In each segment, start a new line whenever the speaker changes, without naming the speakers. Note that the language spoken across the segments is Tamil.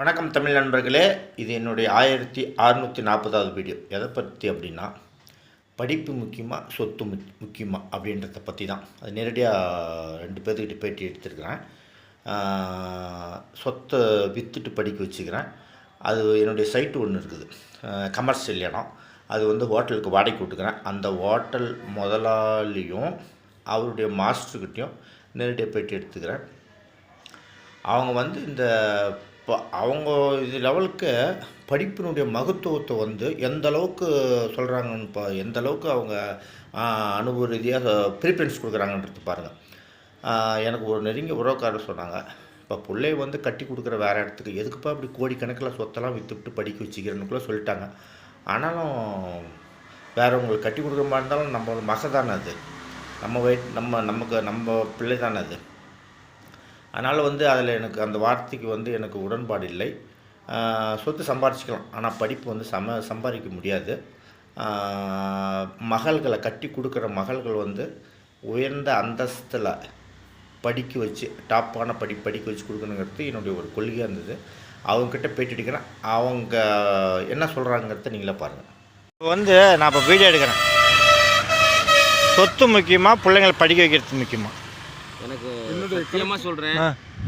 வணக்கம் தமிழ் நண்பர்களே இது என்னுடைய ஆயிரத்தி அறுநூற்றி நாற்பதாவது வீடியோ. எதை பற்றி அப்படின்னா படிப்பு முக்கியமாக சொத்து முக் முக்கியமாக அப்படின்றத பற்றி தான். அது நேரடியாக ரெண்டு பேர்த்துக்கிட்ட பேட்டி எடுத்துருக்கிறேன். சொத்தை விற்றுட்டு படிக்க வச்சுக்கிறேன். அது என்னுடைய சைட்டு ஒன்று இருக்குது. கமர்ஷியல் இடம். அது வந்து ஹோட்டலுக்கு வாடகைக்கு விட்டுக்கிறேன். அந்த ஹோட்டல் முதலாளியும் அவருடைய மாஸ்டர்கிட்டையும் நேரடியாக பேட்டி எடுத்துக்கிறேன். அவங்க வந்து இந்த இப்போ அவங்க இது லெவலுக்கு படிப்பினுடைய மகத்துவத்தை வந்து எந்த அளவுக்கு சொல்கிறாங்கன்னு இப்போ எந்த அளவுக்கு அவங்க அனுபவ ரீதியாக ப்ரிஃபரன்ஸ் கொடுக்குறாங்கன்றது பாருங்கள் எனக்கு ஒரு நெருங்கிய உறவுக்காரர் சொன்னாங்க. இப்போ பிள்ளைய வந்து கட்டி கொடுக்குற வேறு இடத்துக்கு எதுக்குப்பா இப்படி கோடிக்கணக்கில் சொத்தெல்லாம் விற்றுவிட்டு படிக்க வச்சுக்கிறேன்னுக்குள்ளே சொல்லிட்டாங்க. ஆனாலும் வேறவங்களுக்கு கட்டி கொடுக்குற மாதிரி இருந்தாலும் நம்ம மக தானே அது. நம்ம வெயிட் நம்ம நமக்கு நம்ம பிள்ளை தானே அது. அதனால் வந்து அதில் எனக்கு அந்த வார்த்தைக்கு வந்து எனக்கு உடன்பாடு இல்லை. சொத்து சம்பாரிச்சிக்கலாம். ஆனால் படிப்பு வந்து சம சம்பாதிக்க முடியாது. மகள்களை கட்டி கொடுக்குற மகள்கள் வந்து உயர்ந்த அந்தஸ்தில் படிக்க வச்சு டாப்பான படி படிக்க வச்சு கொடுக்கணுங்கிறது என்னுடைய ஒரு கொள்கையாக இருந்தது. அவங்கக்கிட்ட பேட்டி எடுக்கிறேன். அவங்க என்ன சொல்கிறாங்கிறத நீங்களே பாருங்கள் இப்போ வந்து நான் இப்போ வீடியோ எடுக்கிறேன். சொத்து முக்கியமாக பிள்ளைங்களை படிக்க வைக்கிறது முக்கியமாக
எனக்கு சத்தியமா சொல்றேன்.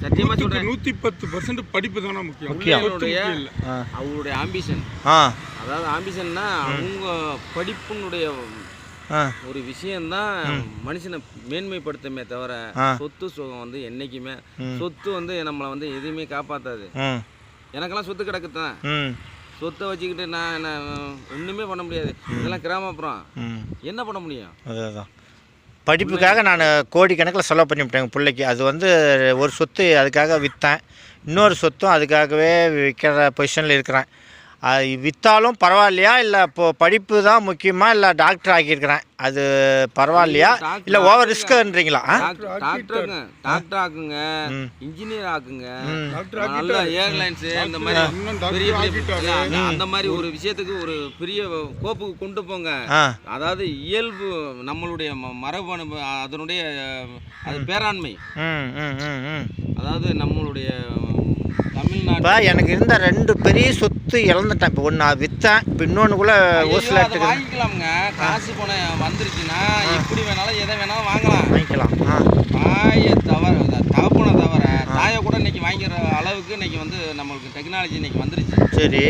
சத்தியமா சொல்றேன்.
நூத்தி பத்து பர்சன்ட் படிப்பு தானே முக்கியம்
அவங்களுடைய அவங்களுடைய ஆம்பிஷன் அதாவது ஆம்பிஷன்னா அவங்க படிப்புனுடைய ஒரு விஷயம்தான் மனுஷனை மேன்மைப்படுத்துமே தவிர. சொத்து சுகம் வந்து என்னைக்குமே. சொத்து வந்து நம்மளை வந்து எதுவுமே காப்பாத்தாது. எனக்கெல்லாம் சொத்து கிடக்குதான் சொத்தை வச்சுக்கிட்டு நான் என்ன ஒண்ணுமே பண்ண முடியாது. இதெல்லாம் கிராமப்புறம். என்ன பண்ண முடியும்?
அதுதான். படிப்புக்காக நான் கோடிக்கணக்கில் செலவு பண்ணிவிட்டேன் பிள்ளைக்கு. அது வந்து ஒரு சொத்து அதுக்காக விற்றேன் இன்னொரு சொத்தும் அதுக்காகவே விற்கிற பொசிஷனில் இருக்கிறேன். விற்றாலும் பரவாயில்லையா? இல்லை இப்போ படிப்பு தான் முக்கியமாக இல்லை டாக்டர் ஆக்கியிருக்கிறேன். அது பரவாயில்லையா? இல்லை ஓவர். ரிஸ்க்குன்றீங்களா
டாக்டருங்க. டாக்டர் ஆக்குங்க. இன்ஜினியர் ஆக்குங்க. நல்ல. ஏர்லைன்ஸ் இந்த மாதிரி அந்த- மாதிரி ஒரு விஷயத்துக்கு ஒரு பெரிய கோப்புக்கு கொண்டு போங்க. அதாவது இயல்பு நம்மளுடைய ம- மரபணு அதனுடைய அது பேராண்மை. அதாவது நம்மளுடைய
இப்போ எனக்கு இருந்த ரெண்டு பெரிய சொத்து இழந்துட்டேன் இப்போ ஒன்று விற்றேன் இப்போ இன்னொன்று கூட ஓசில்
அதை வாங்கிக்கலாமுங்க. காசு பணம் வந்துருச்சுன்னா எப்படி வேணாலும் எதை வேணாலும் வாங்கலாம்.
வாங்கிக்கலாம்.
தாயை தவிர தகப்பனை தவிர தாயை கூட இன்னைக்கு வாங்கிக்கிற அளவுக்கு இன்னைக்கு வந்து நம்மளுக்கு டெக்னாலஜி இன்னைக்கு வந்துருச்சு.
சரி.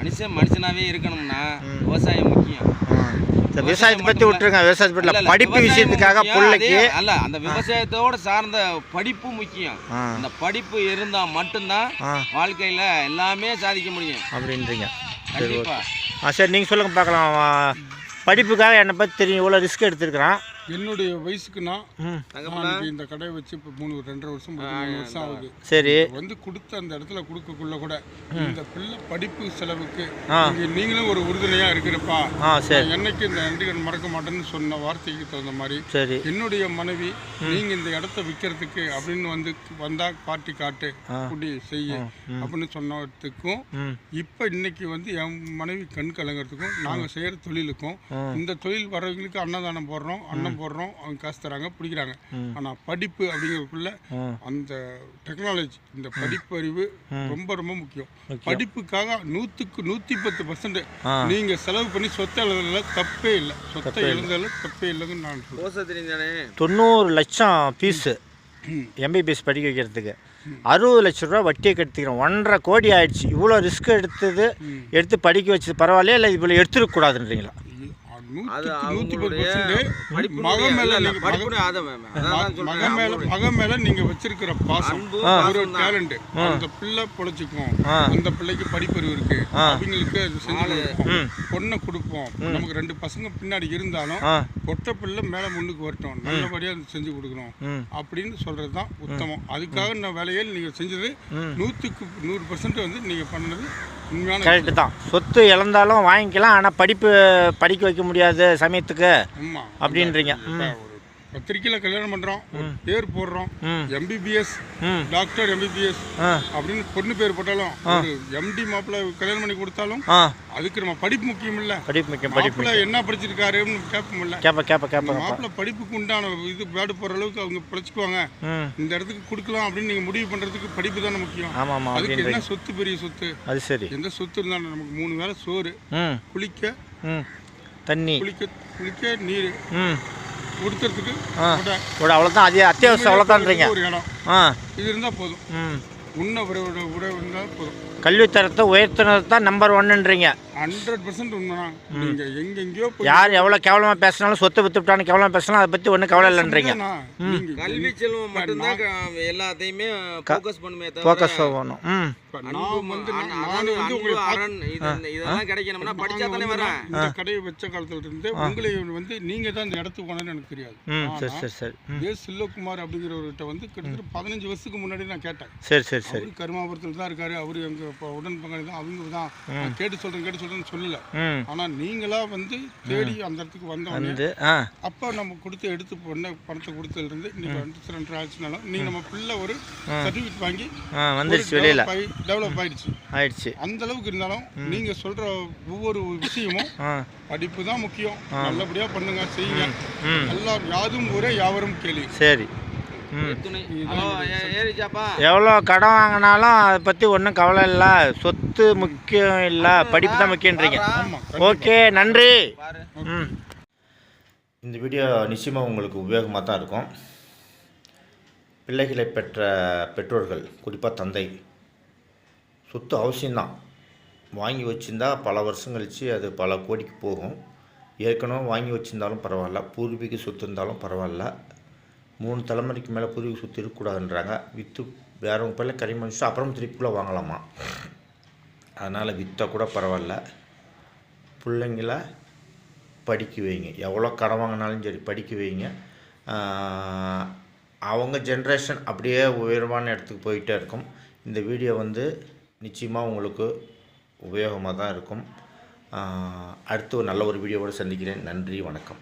மனுஷன் மனுஷனாவே இருக்கணும்னா. விவசாயம் முக்கியம்.
விவசாயத்தை பற்றி விட்டுருங்க விவசாயத்தை பற்றி படிப்பு விஷயத்துக்காக பிள்ளைக்கு
அல்ல அந்த விவசாயத்தோட சார்ந்த படிப்பு முக்கியம். அந்த படிப்பு இருந்தா மட்டும்தான் வாழ்க்கையில எல்லாமே சாதிக்க முடியும்.
அப்படின்றீங்க. சரி ஓகே.
கண்டிப்பா
ஆ சரி நீங்கள் சொல்லுங்கள் பார்க்கலாம். படிப்புக்காக என்னை பற்றி தெரியும் இவ்வளோ ரிஸ்க் எடுத்துருக்குறான்.
என்னுடைய வயசுக்கு நான்
ம்.
தங்கப்பா
நான் இந்த கடையை வச்சு இப்போ மூணு ரெண்டரை வருஷம் மூணு வருஷம் ஆகுது.
சரி.
வந்து கொடுத்த அந்த இடத்துல கொடுக்கக்குள்ள கூட இந்த பிள்ளை படிப்பு செலவுக்கு நீங்களும் ஒரு உறுதுணையா இருக்கிறப்பா. என்னைக்கு இந்த நன்றிகன் மறக்க மாட்டேன்னு சொன்ன வார்த்தைக்கு தகுந்த மாதிரி
சரி.
என்னுடைய மனைவி நீங்க இந்த இடத்த விற்கிறதுக்கு அப்படின்னு வந்து வந்தா காட்டி காட்டு. குடி செய்ய அப்படின்னு சொன்னதுக்கும் இப்போ இன்னைக்கு வந்து என் மனைவி கண் கலங்கிறதுக்கும் நாங்கள் செய்கிற தொழிலுக்கும் இந்த தொழில் வர்றவங்களுக்கு அன்னதானம் போடுறோம் அன்னம் போடுறோம் அவங்க காசு தராங்க பிடிக்கிறாங்க. ஆனால் படிப்பு அப்படிங்கிறதுக்குள்ள அந்த டெக்னாலஜி இந்த படிப்பு அறிவு ரொம்ப ரொம்ப முக்கியம். படிப்புக்காக நூற்றுக்கு நூற்றி பத்து பர்சன்ட். நீங்கள் செலவு பண்ணி சொத்தை எழுதுறதுல தப்பே இல்லை. சொத்தை எழுதுறதுல தப்பே இல்லைன்னு நான்
தெரிஞ்சானே
தொண்ணூறு லட்சம் ஃபீஸு எம்பிபிஎஸ் படிக்க வைக்கிறதுக்கு. அறுபது லட்ச ரூபா வட்டியை கட்டிக்கிறோம். ஒன்றரை கோடி ஆயிடுச்சு. இவ்வளோ ரிஸ்க் எடுத்தது எடுத்து படிக்க வச்சது பரவாயில்லையா? இல்லை இவ்வளோ எடுத்துருக்கூடாதுன்றீங்களா
அது அவங்களுடைய
பர்சன்ட்
படிப்புடைய-
மக
இல்ல,
மேல
இல்ல,
நீங்க-
படிப்புடைய ஆதம் வேணும். அதான் நான்
மக
சொல்றேன்.
மேல நீங்க வச்சிருக்கிற பாசம் ஒரு. டேலண்ட் அந்த பிள்ளை பொழைச்சிக்கும். அந்த பிள்ளைக்கு படிப்பறிவு இருக்கு. அவங்களுக்கு செஞ்சு பொண்ணை கொடுப்போம். நமக்கு ரெண்டு பசங்க பின்னாடி இருந்தாலும் பொட்ட பிள்ளை மேல முன்னுக்கு வரட்டும். நல்லபடியா செஞ்சு கொடுக்கணும். அப்படின்னு சொல்றது தான் உத்தமம். அதுக்காக இந்த வேலையை நீங்க செஞ்சது நூற்றுக்கு நூறு பர்சன்ட் வந்து நீங்க பண்ணது
கரெக்டு தான். சொத்து இழந்தாலும் வாங்கிக்கலாம் ஆனால் படிப்பு படிக்க வைக்க முடியாது சமயத்துக்கு அப்படின்றீங்க.
பத்திரிக்கையில் கல்யாணம் பண்ணுறோம் பேர் போடுறோம். எம்பிபிஎஸ் டாக்டர் எம்பிபிஎஸ் அப்படின்னு பொண்ணு பேர் போட்டாலும் எம்டி மாப்பிள்ளை கல்யாணம் பண்ணி கொடுத்தாலும் அதுக்கு நம்ம படிப்பு முக்கியம் இல்ல.
படிப்பு முக்கியம்
மாப்பிள்ளை என்ன படிச்சிருக்காருன்னு கேட்போம்ல
கேப்ப கேப்ப கேப்ப
மாப்பிள்ளை படிப்புக்கு உண்டான இது பேடு போடுற அளவுக்கு அவங்க பிழைச்சிக்குவாங்க. இந்த இடத்துக்கு கொடுக்கலாம் அப்படின்னு நீங்க முடிவு பண்றதுக்கு படிப்பு தானே முக்கியம்.
ஆமாம் ஆமாம்
அதுக்கு என்ன சொத்து பெரிய சொத்து?
அது சரி.
எந்த சொத்து இருந்தாலும் நமக்கு மூணு வேளை சோறு. குளிக்க
தண்ணி.
குளிக்க குளிக்க நீர்.
ம்.
உடுத்துறதுக்கு.
ஒரு அவ்வளோதான் அதே அத்தியாவசியம் அவ்வளோதான்றீங்க
ஒரு இடம்.
ஆ.
இது இருந்தா போதும்.
ம்.
உண்ண உரை உடை இருந்தால் போதும்.
கல்வித்தரத்தை உயர்த்தினது தான் நம்பர் ஒன்னுன்றீங்க
ஹண்ட்ரட் பர்சன்ட் உண்மைதான். நீங்க எங்கெங்கயோ போய்
யார் எவ்வளோ கேவலமாக பேசினாலும் சொத்தை வித்துவிட்டான்னு கேவலமாக பேசினாலும் அதை பற்றி ஒன்றும் கவலை இல்லைன்றீங்க.
கல்வி செல்வம் மட்டும்தான் எல்லாத்தையுமே ஃபோக்கஸ் பண்ணுமே தவிர
ஃபோக்கஸ் ஆகணும். ம்.
நான் வந்து
அன்-
நான்
அதாவது
வந்து
அன்பு,
உங்களை பார்த்து-
அரண் இது இந்த- இதெல்லாம் கிடைக்கணும்னா படிச்சா தானே வரேன்
இந்த கடையை வச்ச காலத்துல இருந்து உங்களை வந்து நீங்க தான் இந்த இடத்துக்கு போனேன்னு எனக்கு தெரியாது.
சரி சரி சரி.
சில்லகுமார் அப்படிங்கிறவர்கிட்ட வந்து கிட்டத்தட்ட பதினஞ்சு வருஷத்துக்கு முன்னாடி நான் கேட்டேன்.
சரி சரி சரி.
கருமாபுரத்தில் தான் இருக்காரு. அவரு எங்க இப்போ உடன் பங்காளி தான். அவங்க தான் கேட்டு சொல்றேன் கேட்டு சொல்றேன்னு சொல்லல.
ம்.
ஆனா நீங்களா வந்து தேடி அந்த இடத்துக்கு வந்தவொடனே
வந்து ஆ.
அப்போ நம்ம கொடுத்து எடுத்து பண்ண பணத்தை கொடுத்ததுல இருந்து இன்னைக்கு ரெண்டு ரெண்டு ஆச்சுனாலும் நீங்க நம்ம பிள்ளை ஒரு சர்டிஃபிகேட் வாங்கி
வந்துருச்சு வெளியில்.
டெவலப் ஆயிடுச்சு.
ஆயிடுச்சு.
அந்த அளவுக்கு இருந்தாலும் நீங்க சொல்ற ஒவ்வொரு விஷயமும் படிப்பு தான் முக்கியம். நல்லபடியா பண்ணுங்க செய்யுங்க. எல்லாம் யாதும் ஊரே யாவரும் கேள்வி.
சரி. எவ்வளோ கடன் வாங்கினாலும் அதை பற்றி ஒன்றும் கவலை இல்லை. சொத்து முக்கியம் இல்லை. படிப்பு தான் முக்கியன்றீங்க. ஓகே நன்றி. ம்.
இந்த வீடியோ நிச்சயமாக உங்களுக்கு உபயோகமாக தான் இருக்கும். பிள்ளைகளை பெற்ற பெற்றோர்கள் குறிப்பாக தந்தை சொத்து அவசியம்தான். வாங்கி வச்சிருந்தா பல வருஷம் கழித்து அது பல கோடிக்கு போகும். ஏற்கனவே வாங்கி வச்சிருந்தாலும் பரவாயில்ல. பூர்வீக சொத்து இருந்தாலும் பரவாயில்ல. மூணு தலைமுறைக்கு மேலே பூர்வீக சொத்து இருக்கக்கூடாதுன்றாங்க. விற்று வேறவங்க பேரில் கரிம அப்புறம் திருப்பிக்குள்ளே வாங்கலாமா? அதனால் விற்றா கூட பரவாயில்ல. பிள்ளைங்கள படிக்க வைங்க. எவ்வளோ கடன் வாங்கினாலும் சரி படிக்க வைங்க. அவங்க ஜென்ரேஷன் அப்படியே உயர்வான இடத்துக்கு போயிட்டே இருக்கும். இந்த வீடியோ வந்து நிச்சயமாக உங்களுக்கு உபயோகமாக தான் இருக்கும். அடுத்து ஒரு நல்ல ஒரு வீடியோவோடு சந்திக்கிறேன். நன்றி வணக்கம்.